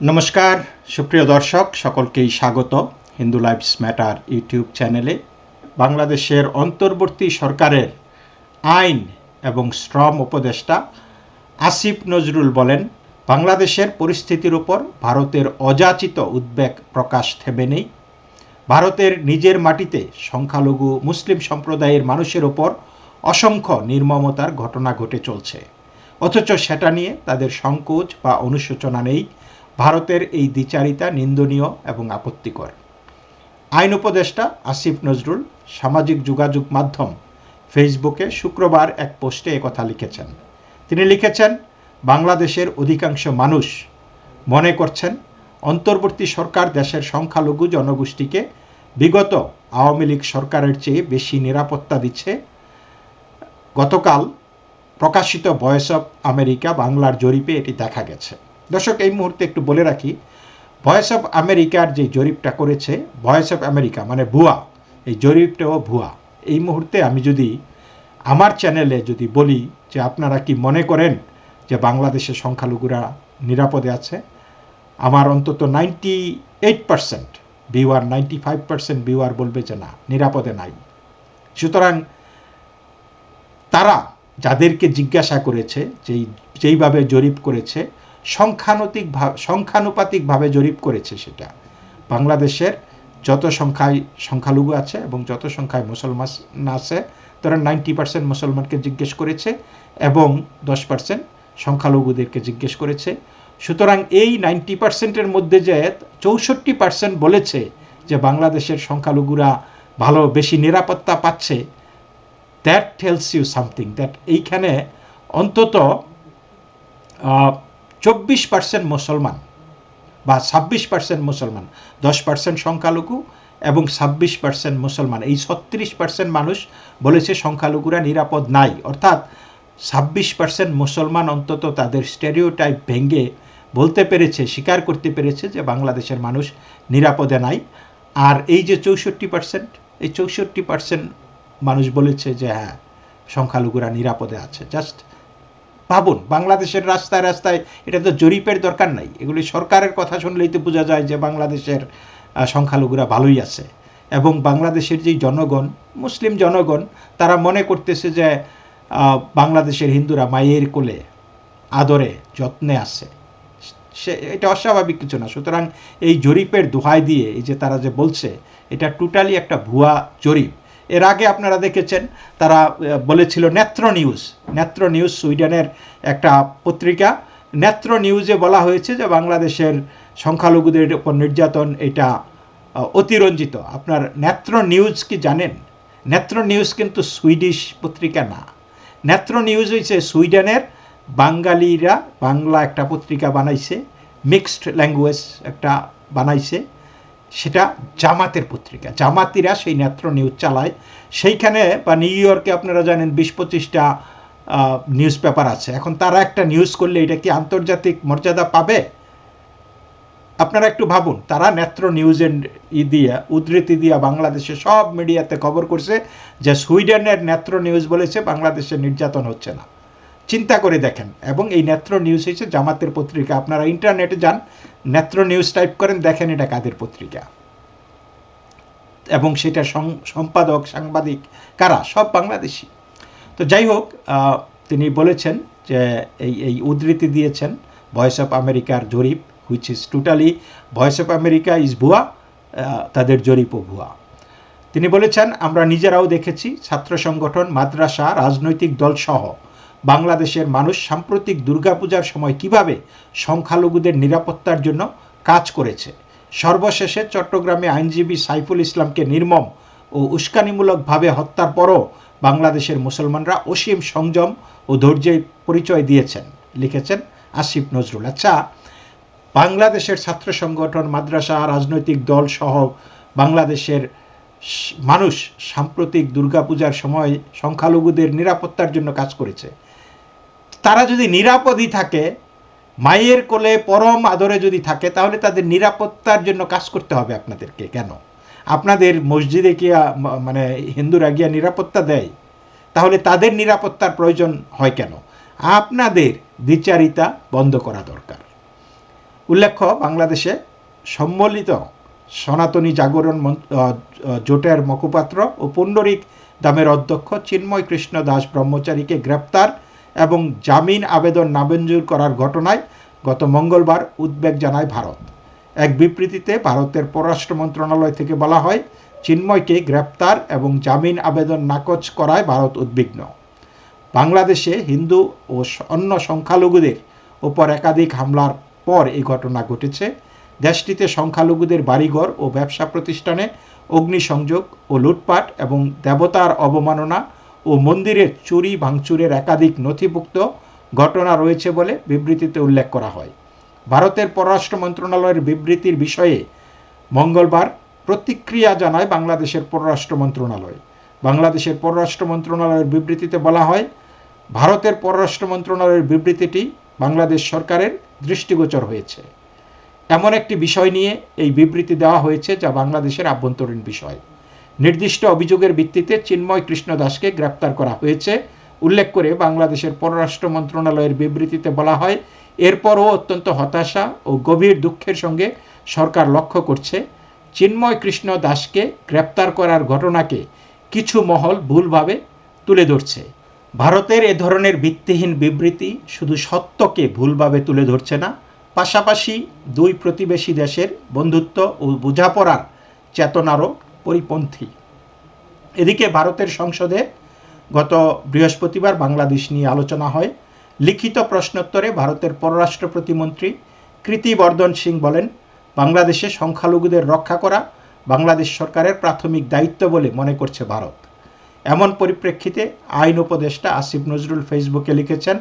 নমস্কার, সুপ্রিয় দর্শক, সকলকেই স্বাগত হিন্দু লাইফস ম্যাটার ইউটিউব চ্যানেলে। বাংলাদেশের অন্তর্বর্তী সরকারের আইন এবং শ্রম উপদেষ্টা আসিফ নজরুল বলেন, বাংলাদেশের পরিস্থিতির উপর ভারতের অযাচিত উদ্বেগ প্রকাশ থেমে নেই। ভারতের নিজের মাটিতে সংখ্যালঘু মুসলিম সম্প্রদায়ের মানুষের ওপর অসংখ্য নির্মমতার ঘটনা ঘটে চলছে। অথচ সেটা নিয়ে তাদের সংকোচ বা অনুশোচনা নেই। ভারতের এই দ্বিচারিতা নিন্দনীয় এবং আপত্তিকর। আইন উপদেষ্টা আসিফ নজরুল সামাজিক যোগাযোগ মাধ্যম ফেসবুকে শুক্রবার এক পোস্টে একথা লিখেছেন। তিনি লিখেছেন, বাংলাদেশের অধিকাংশ মানুষ মনে করছেন, অন্তর্বর্তী সরকার দেশের সংখ্যালঘু জনগোষ্ঠীকে বিগত আওয়ামী লীগ সরকারের চেয়ে বেশি নিরাপত্তা দিচ্ছে। গতকাল প্রকাশিত ভয়েস অফ আমেরিকা বাংলার জরিপে এটি দেখা গেছে। দর্শক, এই মুহূর্তে একটু বলে রাখি ভয়েস অফ আমেরিকার যে জরিপটা করেছে ভয়েস অফ আমেরিকা মানে ভুয়া, এই জরিপটাও ভুয়া। এই মুহূর্তে আমি যদি আমার চ্যানেলে যদি বলি যে আপনারা কি মনে করেন যে বাংলাদেশের সংখ্যালঘুরা নিরাপদে আছে, আমার অন্তত ninety eight percent viewer, ninety five percent viewer বলবে যে না, নিরাপদে নাই। সুতরাং তারা যাদেরকে জিজ্ঞাসা করেছে, যেই, যেইভাবে জরিপ করেছে সংখ্যানুতিক সংখ্যানুপাতিকভাবে জরিপ করেছে সেটা। বাংলাদেশের যত সংখ্যায় সংখ্যালঘু আছে এবং যত সংখ্যায় মুসলমান আছে, তারা নাইনটি পার্সেন্ট মুসলমানকে জিজ্ঞেস করেছে এবং দশ পার্সেন্ট সংখ্যালঘুদেরকে জিজ্ঞেস করেছে। সুতরাং এই নাইনটি পার্সেন্টের মধ্যে যে চৌষট্টি পার্সেন্ট বলেছে যে বাংলাদেশের সংখ্যালঘুরা ভালো, বেশি নিরাপত্তা পাচ্ছে that tells you something that এইখানে অন্তত চব্বিশ পার্সেন্ট মুসলমান বা ছাব্বিশ পার্সেন্ট মুসলমান, দশ পার্সেন্ট সংখ্যালঘু এবং ছাব্বিশ পার্সেন্ট মুসলমান। এই ছত্রিশ পার্সেন্ট মানুষ বলেছে সংখ্যালঘুরা নিরাপদ নাই। অর্থাৎ ছাব্বিশ পার্সেন্ট মুসলমান অন্তত তাদের স্টেরিওটাইপ ভেঙে বলতে পেরেছে, স্বীকার করতে পেরেছে যে বাংলাদেশের মানুষ নিরাপদে নাই। আর এই যে চৌষট্টি পার্সেন্ট এই চৌষট্টি পার্সেন্ট মানুষ বলেছে যে হ্যাঁ সংখ্যালঘুরা নিরাপদে আছে। জাস্ট ভাবুন, বাংলাদেশের রাস্তায় রাস্তায় এটা তো জরিপের দরকার নাই। এগুলি সরকারের কথা শুনলেই তো বোঝা যায় যে বাংলাদেশের সংখ্যালঘুরা ভালোই আছে। এবং বাংলাদেশের যেই জনগণ, মুসলিম জনগণ, তারা মনে করতেছে যে বাংলাদেশের হিন্দুরা মায়ের কোলে আদরে যত্নে আছে। সে, এটা অস্বাভাবিক কিছু না। সুতরাং এই জরিপের দোহাই দিয়ে এই যে তারা যে বলছে, এটা টোটালি একটা ভুয়া জরিপ। এর আগে আপনারা দেখেছেন, তারা বলেছিল নেত্র নিউজ। নেত্র নিউজ সুইডেনের একটা পত্রিকা। নেত্র নিউজে বলা হয়েছে যে বাংলাদেশের সংখ্যালঘুদের উপর নির্যাতন এটা অতিরঞ্জিত। আপনার নেত্র নিউজ কি জানেন? নেত্র নিউজ কিন্তু সুইডিশ পত্রিকা না। নেত্র নিউজ হয়েছে সুইডেনের বাঙালিরা বাংলা একটা পত্রিকা বানাইছে, মিক্সড ল্যাঙ্গুয়েজ একটা বানাইছে। সেটা জামাতের পত্রিকা। জামাতিরা সেই নেত্র নিউজ চালায়। সেইখানে বা নিউ ইয়র্কে আপনারা জানেন বিশ পঁচিশটা নিউজ পেপার আছে। এখন তারা একটা নিউজ করলে এটা কি আন্তর্জাতিক মর্যাদা পাবে? আপনারা একটু ভাবুন, তারা নেত্র নিউজের ই দিয়ে, উদ্ধৃতি দিয়ে বাংলাদেশে সব মিডিয়াতে খবর করছে যে সুইডেনের নেত্র নিউজ বলেছে, বাংলাদেশে নির্যাতন হচ্ছে না। চিন্তা করে দেখেন। এবং এই নেত্র নিউজ হচ্ছে জামাতের পত্রিকা। আপনারা ইন্টারনেটে যান নেত্র নিউজ টাইপ করেন, দেখেন এটা কাদের পত্রিকা। এবং সেটা সম্পাদক, সাংবাদিক, কারা? সব বাংলাদেশি। তো যাই হোক তিনি বলেছেন যে এই এই উদ্ধৃতি দিয়েছেন ভয়েস অফ আমেরিকার জরিপ which is totally voice of America is ভুয়া তাদের জরিপও ভুয়া। তিনি বলেছেন, আমরা নিজেরাও দেখেছি, ছাত্র সংগঠন, মাদ্রাসা, রাজনৈতিক দল সহ বাংলাদেশের মানুষ সাম্প্রতিক দুর্গাপূজার সময় কীভাবে সংখ্যালঘুদের নিরাপত্তার জন্য কাজ করেছে? সর্বশেষে চট্টগ্রামে আইনজীবী সাইফুল ইসলামকে নির্মম ও উস্কানিমূলকভাবে হত্যার পরও বাংলাদেশের মুসলমানরা অসীম সংযম ও ধৈর্যের পরিচয় দিয়েছেন, লিখেছেন আসিফ নজরুল। আচ্ছা বাংলাদেশের ছাত্র সংগঠন, মাদ্রাসা, রাজনৈতিক দল সহ বাংলাদেশের মানুষ সাম্প্রতিক দুর্গাপূজার সময় সংখ্যালঘুদের নিরাপত্তার জন্য কাজ করেছে। তারা যদি নিরাপদই থাকে, মায়ের কোলে পরম আদরে যদি থাকে, তাহলে তাদের নিরাপত্তার জন্য কাজ করতে হবে আপনাদেরকে। কেন? আপনাদের মসজিদে গিয়া মানে হিন্দুরা গিয়া নিরাপত্তা দেয়? তাহলে তাদের নিরাপত্তার প্রয়োজন হয় কেন? আপনাদের দ্বিচারিতা বন্ধ করা দরকার। উল্লেখ্য, বাংলাদেশে সম্মিলিত সনাতনী জাগরণ জোটের মুখপাত্র ও পুণ্ডরিক দামের অধ্যক্ষ চিন্ময় কৃষ্ণ দাস ব্রহ্মচারীকে গ্রেপ্তার এবং জামিন আবেদন নামঞ্জুর করার ঘটনায় গত মঙ্গলবার উদ্বেগ জানায় ভারত। এক বিবৃতিতে ভারতের পররাষ্ট্র মন্ত্রণালয় থেকে বলা হয়, চিন্ময়কে গ্রেপ্তার এবং জামিন আবেদন নাকচ করায় ভারত উদ্বিগ্ন। বাংলাদেশে হিন্দু ও অন্য সংখ্যালঘুদের ওপর একাধিক হামলার পর এই ঘটনা ঘটেছে। দেশটিতে সংখ্যালঘুদের বাড়িঘর ও ব্যবসা প্রতিষ্ঠানে অগ্নিসংযোগ ও লুটপাট এবং দেবতার অবমাননা ও মন্দিরের চুরি ভাঙচুরের একাধিক নথিভুক্ত ঘটনা রয়েছে বলে বিবৃতিতে উল্লেখ করা হয়। ভারতের পররাষ্ট্র মন্ত্রণালয়ের বিবৃতির বিষয়ে মঙ্গলবার প্রতিক্রিয়া জানায় বাংলাদেশের পররাষ্ট্র মন্ত্রণালয়। বাংলাদেশের পররাষ্ট্র মন্ত্রণালয়ের বিবৃতিতে বলা হয়, ভারতের পররাষ্ট্র মন্ত্রণালয়ের বিবৃতিটি বাংলাদেশ সরকারের দৃষ্টিগোচর হয়েছে। এমন একটি বিষয় নিয়ে এই বিবৃতি দেওয়া হয়েছে যা বাংলাদেশের আভ্যন্তরীণ বিষয়। নির্দিষ্ট অভিযোগের ভিত্তিতে চিন্ময় কৃষ্ণ দাসকে গ্রেপ্তার করা হয়েছে। উল্লেখ করে বাংলাদেশের পররাষ্ট্র মন্ত্রণালয়ের বিবৃতিতে বলা হয়, এরপরও অত্যন্ত হতাশা ও গভীর দুঃখের সঙ্গে সরকার লক্ষ্য করছে। চিন্ময় কৃষ্ণ দাসকে গ্রেপ্তার করার ঘটনাকে কিছু মহল ভুলভাবে তুলে ধরছে। ভারতের এ ধরনের ভিত্তিহীন বিবৃতি শুধু সত্যকে ভুলভাবে তুলে ধরছে না, পাশাপাশি দুই প্রতিবেশী দেশের বন্ধুত্ব ও বোঝাপড়ার চেতনারও পরিপন্থী। এদিকে ভারতের সংসদে গত বৃহস্পতিবার বাংলাদেশ নিয়ে আলোচনা হয়। লিখিত প্রশ্নোত্তরে ভারতের পররাষ্ট্র প্রতিমন্ত্রী কৃতিবর্ধন সিং বলেন, বাংলাদেশে সংখ্যালঘুদের রক্ষা করা বাংলাদেশ সরকারের প্রাথমিক দায়িত্ব বলে মনে করছে ভারত। এমন পরিপ্রেক্ষিতে আইন উপদেষ্টা আসিফ নজরুল ফেসবুকে লিখেছেন,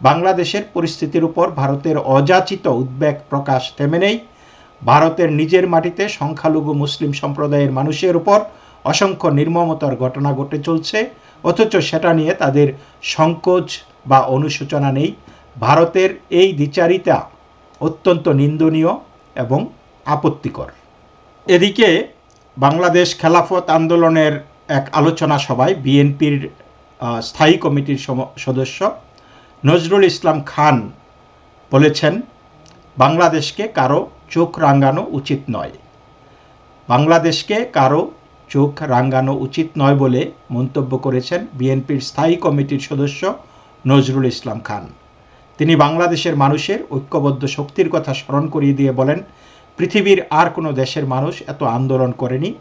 বাংলাদেশের পরিস্থিতির উপর ভারতের অযাচিত উদ্বেগ প্রকাশ থেমে নেই। ভারতের নিজের মাটিতে সংখ্যালঘু মুসলিম সম্প্রদায়ের মানুষের উপর অসংখ্য নির্মমতার ঘটনা ঘটে চলছে, অথচ সেটা নিয়ে তাদের সংকোচ বা অনুশোচনা নেই। ভারতের এই দ্বিচারিতা অত্যন্ত নিন্দনীয় এবং আপত্তিকর। এদিকে বাংলাদেশ খেলাফত আন্দোলনের এক আলোচনা সভায় বিএনপির স্থায়ী কমিটির সদস্য নজরুল ইসলাম খান বলেছেন, বাংলাদেশকে কারও চোখ রাঙানো উচিত নয়। বাংলাদেশকে কারও চোখ রাঙানো উচিত নয় বলে মন্তব্য করেছেন বিএনপির স্থায়ী কমিটির সদস্য নজরুল ইসলাম খান। তিনি বাংলাদেশের মানুষের ঐক্যবদ্ধ শক্তির কথা স্মরণ করিয়ে দিয়ে বলেন, পৃথিবীর আর কোনো দেশের মানুষ এত আন্দোলন করেনি,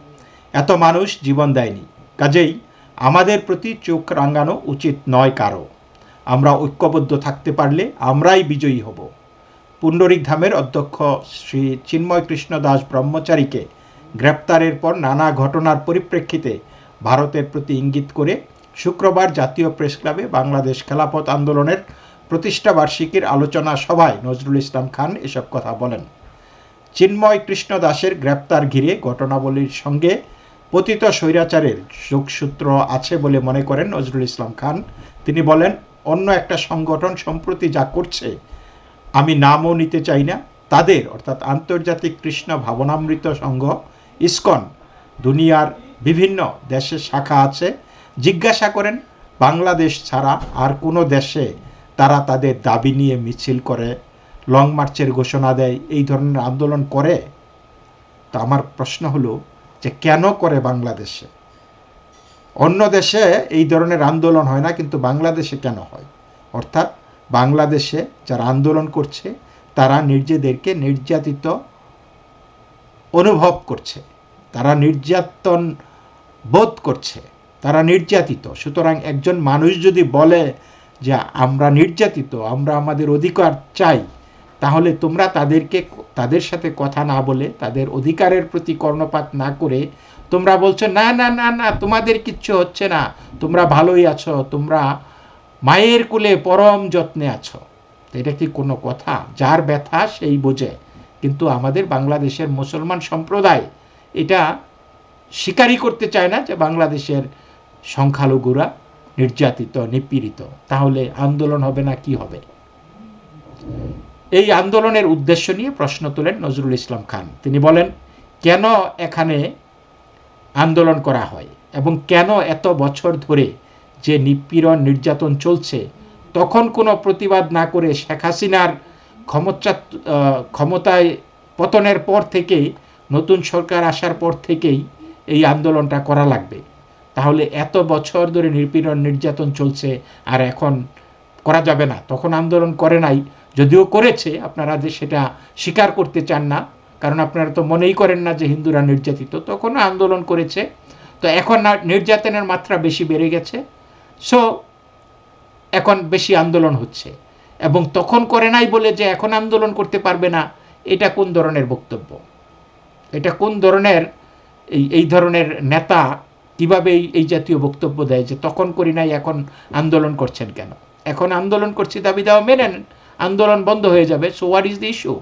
এত মানুষ জীবন দেয়নি। কাজেই আমাদের প্রতি চোখ রাঙানো উচিত নয় কারও। আমরা ঐক্যবদ্ধ থাকতে পারলে আমরাই বিজয়ী হব। পুণ্ডরিক ধামের অধ্যক্ষ শ্রী চিন্ময় কৃষ্ণ দাস ব্রহ্মচারীকে গ্রেপ্তারের পর নানা ঘটনার পরিপ্রেক্ষিতে ভারতের প্রতি ইঙ্গিত করে শুক্রবার জাতীয় প্রেস ক্লাবে বাংলাদেশ খেলাপথ আন্দোলনের প্রতিষ্ঠা বার্ষিকীর আলোচনা সভায় নজরুল ইসলাম খান এসব কথা বলেন। চিন্ময় কৃষ্ণ দাসের গ্রেপ্তার ঘিরে ঘটনাবলীর সঙ্গে পতিত স্বৈরাচারের যোগসূত্র আছে বলে মনে করেন নজরুল ইসলাম খান। তিনি বলেন, অন্য একটা সংগঠন সম্প্রতি যা করছে আমি নামও নিতে চাই না। তাদের, অর্থাৎ আন্তর্জাতিক কৃষ্ণ ভাবনামৃত সংঘ, ইস্কন, দুনিয়ার বিভিন্ন দেশের শাখা আছে। জিজ্ঞাসা করেন, বাংলাদেশ ছাড়া আর কোনো দেশে তারা তাদের দাবি নিয়ে মিছিল করে, লং মার্চের ঘোষণা দেয়, এই ধরনের আন্দোলন করে? তো আমার প্রশ্ন হলো যে কেন করে বাংলাদেশে? অন্য দেশে এই ধরনের আন্দোলন হয় না, কিন্তু বাংলাদেশে কেন হয়? অর্থাৎ বাংলাদেশে যারা আন্দোলন করছে, তারা নিজেদেরকে নির্যাতিত অনুভব করছে। তারা নির্যাতন বোধ করছে। তারা নির্যাতিত। সুতরাং একজন মানুষ যদি বলে যে আমরা নির্যাতিত, আমরা আমাদের অধিকার চাই, তাহলে তোমরা তাদেরকে, তাদের সাথে কথা না বলে, তাদের অধিকারের প্রতি কর্ণপাত না করে তোমরা বলছো, না না না না, তোমাদের কিচ্ছু হচ্ছে না। তোমরা ভালোই আছো, তোমরা মায়ের কোলে পরম যত্নে আছো। এটা কি কোনো কথা? যার ব্যথা সেই বোঝে। কিন্তু আমাদের বাংলাদেশের মুসলমান সম্প্রদায় এটা স্বীকারই করতে চায় না যে বাংলাদেশের সংখ্যালঘুরা নির্যাতিত, নিপীড়িত। তাহলে আন্দোলন হবে না, কি হবে? এই আন্দোলনের উদ্দেশ্য নিয়ে প্রশ্ন তোলেন নজরুল ইসলাম খান। তিনি বলেন, কেন এখানে আন্দোলন করা হয় এবং কেন এত বছর ধরে যে নিপীড়ন নির্যাতন চলছে, তখন কোনো প্রতিবাদ না করে শেখ হাসিনার ক্ষমতা ক্ষমতায় পতনের পর থেকেই, নতুন সরকার আসার পর থেকেই এই আন্দোলনটা করা লাগবে। তাহলে এত বছর ধরে নিপীড়ন নির্যাতন চলছে, আর এখন করা যাবে না। তখন আন্দোলন করে নাই, যদিও করেছে, আপনারা যে সেটা স্বীকার করতে চান না, কারণ আপনারা তো মনেই করেন না যে হিন্দুরা নির্যাতিত, তখনও আন্দোলন করেছে। তো এখন নির্যাতনের মাত্রা বেশি বেড়ে গেছে। সো, এখন বেশি আন্দোলন হচ্ছে। এবং তখন করে নাই বলে যে এখন আন্দোলন করতে পারবে না, এটা কোন ধরনের বক্তব্য? এটা কোন ধরনের এই এই ধরনের নেতা কীভাবে এই জাতীয় বক্তব্য দেয় যে তখন করি নাই, এখন আন্দোলন করছেন কেন? এখন আন্দোলন করছি, দাবি দেওয়া মেনে আন্দোলন বন্ধ হয়ে যাবে so what is the issue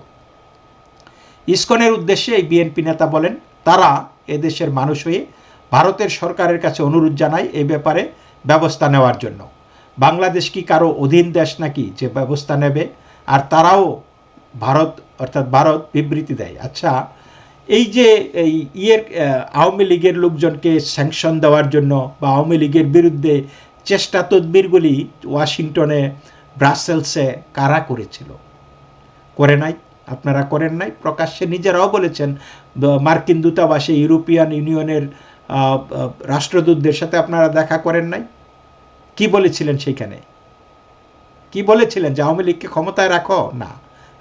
ইসকনের উদ্দেশ্যে এই বিএনপি নেতা বলেন, তারা এদেশের মানুষ হয়ে ভারতের সরকারের কাছে অনুরোধ জানায় এই ব্যাপারে ব্যবস্থা নেওয়ার জন্য। বাংলাদেশ কি কারও অধীন দেশ নাকি যে ব্যবস্থা নেবে? আর তারাও ভারত, অর্থাৎ ভারত বিবৃতি দেয়। আচ্ছা এই যে এই ইয়ের আওয়ামী লীগের লোকজনকে স্যাংশন দেওয়ার জন্য বা আওয়ামী লীগের বিরুদ্ধে চেষ্টা তদবিরগুলি ওয়াশিংটনে, ব্রাসেলসে কারা করেছিল? করে নাই? আপনারা করেন নাই? প্রকাশ্যে নিজেরাও বলেছেন মার্কিন দূতাবাসে ইউরোপিয়ান ইউনিয়নের রাষ্ট্রদূতদের সাথে আপনারা দেখা করেন নাই? কি বলেছিলেন সেইখানে? কি বলেছিলেন যে আওয়ামী লীগকে ক্ষমতায় রাখো? না।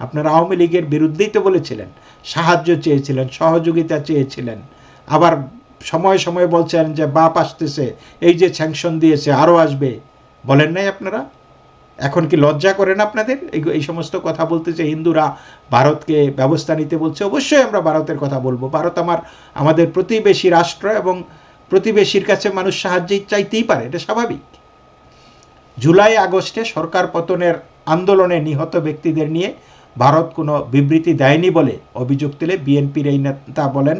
আপনারা আওয়ামী লীগের বিরুদ্ধেই তো বলেছিলেন। সাহায্য চেয়েছিলেন, সহযোগিতা চেয়েছিলেন। আবার সময় সময় বলছেন যে বাপ আসতেছে, এই যে স্যাংশন দিয়েছে আরও আসবে। বলেন নাই আপনারা? এখন কি লজ্জা করেন আপনাদের? এই সমস্ত কথা বলতে যে হিন্দুরা ভারতকে ব্যবস্থা নিতে বলছে, অবশ্যই আমরা ভারতের কথা বলব। ভারত আমার, আমাদের প্রতিবেশী রাষ্ট্র এবং প্রতিবেশীর কাছে মানুষ সাহায্যই চাইতেই পারে, এটা স্বাভাবিক। জুলাই আগস্টে সরকার পতনের আন্দোলনে নিহত ব্যক্তিদের নিয়ে ভারত কোনো বিবৃতি দেয়নি বলে অভিযোগ তুলে বিএনপির এই নেতা বলেন,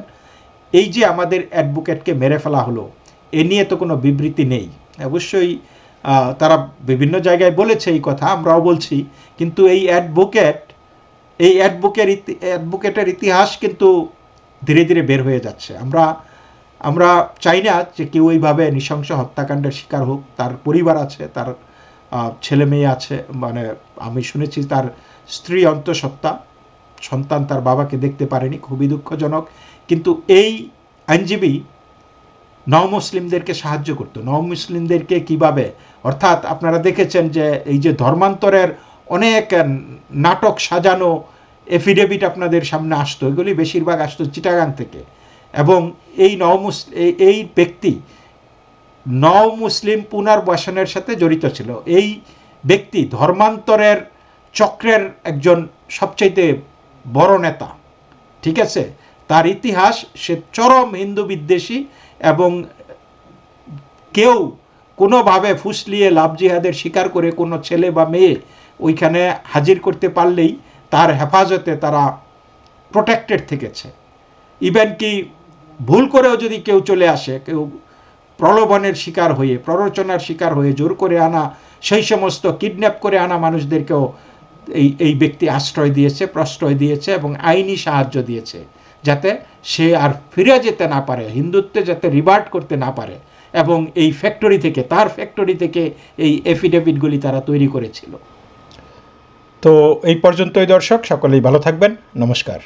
এই যে আমাদের অ্যাডভোকেটকে মেরে ফেলা হলো, এ নিয়ে তো কোনো বিবৃতি নেই। অবশ্যই তারা বিভিন্ন জায়গায় বলেছে এই কথা, আমরাও বলছি। কিন্তু এই অ্যাডভোকেট, এই অ্যাডভোকের অ্যাডভোকেটের ইতিহাস কিন্তু ধীরে ধীরে বের হয়ে যাচ্ছে। আমরা আমরা চাই না যে কেউ এইভাবে নৃশংস হত্যাকাণ্ডের শিকার হোক। তার পরিবার আছে, তার ছেলে মেয়ে আছে মানে আমি শুনেছি তার স্ত্রী অন্তঃসত্ত্বা, সন্তান তার বাবাকে দেখতে পারেনি, খুবই দুঃখজনক। কিন্তু এই আইনজীবী নমুসলিমদেরকে সাহায্য করতো। নমুসলিমদেরকে কীভাবে অর্থাৎ আপনারা দেখেছেন যে এই যে ধর্মান্তরের অনেক নাটক সাজানো এফিডেভিট আপনাদের সামনে আসতো, এগুলি বেশিরভাগ আসতো চিটাগাং থেকে। এবং এই নমুস এই- ব্যক্তি নও মুসলিম পুনর্বাসনের সাথে জড়িত ছিল। এই ব্যক্তি ধর্মান্তরের চক্রের একজন সবচাইতে বড় নেতা, ঠিক আছে? তার ইতিহাস, সে চরম হিন্দু বিদ্বেষী এবং কেউ কোনোভাবে ফুসলিয়ে লাভ জিহাদের শিকার করে কোনো ছেলে বা মেয়ে ওইখানে হাজির করতে পারলেই তার হেফাজতে তারা প্রোটেক্টেড থেকেছে। ইভেন কি ভুল করেও যদি কেউ চলে আসে, কেউ প্রলোভনের শিকার হয়ে, প্ররোচনার শিকার হয়ে, জোর করে আনা, সেই সমস্ত কিডন্যাপ করে আনা মানুষদেরকেও এই এই ব্যক্তি আশ্রয় দিয়েছে, প্রশ্রয় দিয়েছে এবং আইনি সাহায্য দিয়েছে। যাতে সে আর ফিরে যেতে না পারে, হিন্দুত্বে যাতে রিভার্ট করতে না পারে। এবং এই ফ্যাক্টরি থেকে, তার ফ্যাক্টরি থেকে এই এফিডেভিটগুলি তারা তৈরি করেছিল। তো এই পর্যন্তই দর্শক, সকলেই ভালো থাকবেন। নমস্কার।